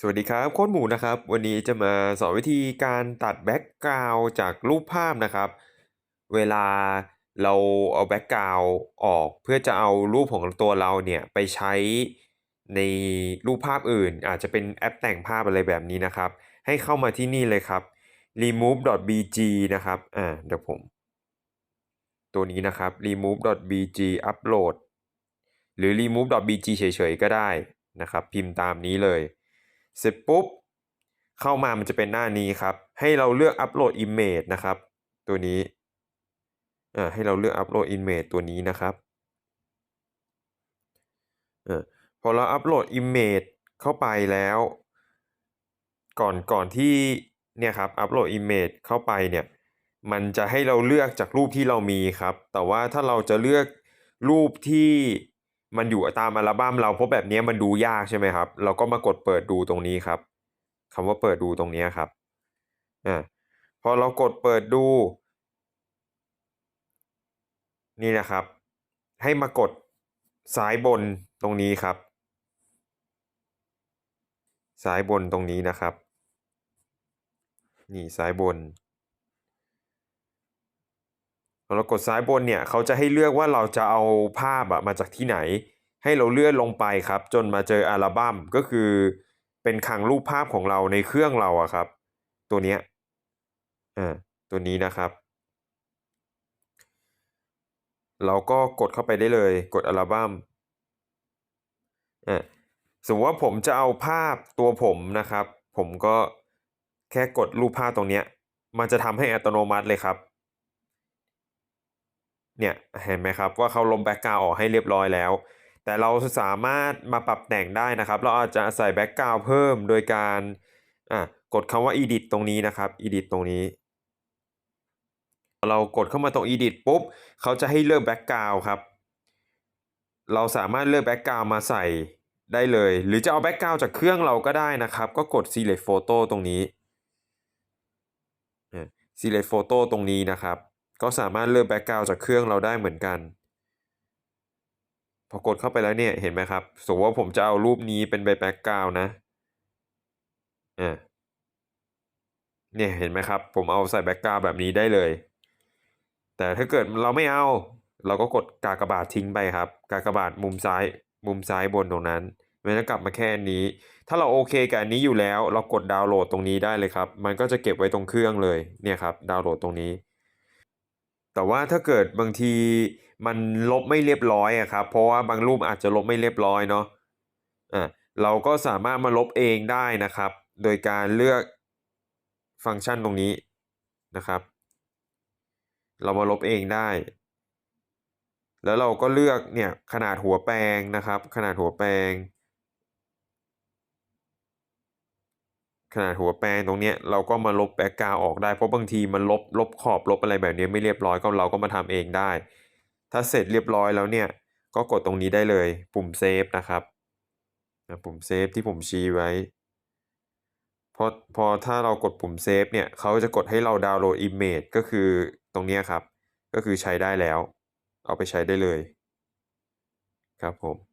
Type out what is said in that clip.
สวัสดีครับ โค้ดหมูนะครับ วันนี้จะมาสอนวิธีการตัดแบ็กกราวจากรูปภาพนะครับ เวลาเราเอาแบ็กกราวออกเพื่อจะเอารูปของตัวเราเนี่ยไปใช้ในรูปภาพอื่น อาจจะเป็นแอปแต่งภาพอะไรแบบนี้นะครับ ให้เข้ามาที่นี่เลยครับ remove.bg นะครับอ่าเดี๋ยวผม ตัวนี้นะครับ remove.bg upload หรือ remove.bg เฉยๆก็ได้นะครับ พิมพ์ตามนี้เลย เสร็จปุ๊บ เข้ามามันจะเป็นหน้านี้ครับ ให้เราเลือก upload image นะครับ ตัวนี้อ่าให้เราเลือก upload image ตัวนี้นะครับอ่าพอเรา upload image เข้าไปแล้ว ก่อนก่อนที่เนี่ยครับ upload image เข้าไปเนี่ยมันจะให้เราเลือกจากรูปที่เรามีครับ แต่ว่าถ้าเราจะเลือกรูปที่ มันอยู่ตามอัลบั้มเราเพราะแบบนี้มันดูยากใช่ไหมครับ เราก็มากดเปิดดูตรงนี้ครับคำว่าเปิดดูตรงนี้ครับอ่าพอเรากดเปิดดู นี่นะครับ ให้มากดซ้ายบนตรงนี้ครับซ้ายบนตรงนี้นะครับ นี่ซ้ายบน เรากดซ้ายบนเนี่ยเขาจะให้เลือกว่าเราจะเอาภาพอะมาจากที่ไหน ให้เราเลื่อนลงไปครับ จนมาเจออัลบั้มก็คือเป็นคลังรูปภาพของเราในเครื่องเราอะครับ ตัวเนี้ยอ่าตัวนี้นะครับ เราก็กดเข้าไปได้เลยกดอัลบั้มอ่าสมมติว่าผมจะเอาภาพตัวผมนะครับ ผมก็แค่กดรูปภาพตรงเนี้ย มันจะทำให้อัตโนมัติเลยครับ เนี่ยเห็นไหมครับว่าเขาลบแบ็กกราวออกให้เรียบร้อยแล้ว แต่เราสามารถมาปรับแต่งได้นะครับ เราอาจจะใส่แบ็กกราวเพิ่มโดยการอะกดคำว่า edit ตรงนี้นะครับ edit ตรงนี้ เรากดเข้ามาตรง edit ปุ๊บเขาจะให้เลือกแบ็กกราวครับเราสามารถเลือกแบ็กกราวมาใส่ได้เลย หรือจะเอาแบ็กกราวจากเครื่องเราก็ได้นะครับ ก็กด select photo ตรงนี้ select photo ตรงนี้นะครับ ก็สามารถเลือกแบ็กกราวจากเครื่องเราได้เหมือนกัน พอกดเข้าไปแล้วเนี่ยเห็นไหมครับ สมมติว่าผมจะเอารูปนี้เป็นใบแบ็กกราวนะอ่าเนี่ยเห็นไหมครับ ผมเอาใส่แบ็กกราวแบบนี้ได้เลย แต่ถ้าเกิดเราไม่เอา เราก็กดกากบาททิ้งไปครับ กากบาทมุมซ้ายมุมซ้ายบนตรงนั้นมันจะกลับมาแค่นี้ ถ้าเราโอเคกับอันนี้อยู่แล้ว เรากดดาวน์โหลดตรงนี้ได้เลยครับ มันก็จะเก็บไว้ตรงเครื่องเลย เนี่ยครับ ดาวน์โหลดตรงนี้ แต่ว่าถ้าเกิดบางทีมันลบไม่เรียบร้อยอะครับ เพราะว่าบางรูปอาจจะลบไม่เรียบร้อยเนาะอะเราก็สามารถมาลบเองได้นะครับ โดยการเลือกฟังก์ชันตรงนี้นะครับ เรามาลบเองได้ แล้วเราก็เลือกเนี่ยขนาดหัวแปลงนะครับ ขนาดหัวแปลง ขนาดหัวแปลงตรงเนี้ยเราก็มาลบแบ็กกราวออกได้เพราะบางทีมันลบลบขอบลบอะไรแบบนี้ไม่เรียบร้อยก็เราก็มาทำเองได้ ถ้าเสร็จเรียบร้อยแล้วเนี่ยก็กดตรงนี้ได้เลย ปุ่มเซฟนะครับปุ่มเซฟที่ผมชี้ไว้พอพอถ้าเรากดปุ่มเซฟเนี่ยเขาจะกดให้เราดาวน์โหลดอิมเมจก็คือตรงนี้ครับ ก็คือใช้ได้แล้ว เอาไปใช้ได้เลย ครับผม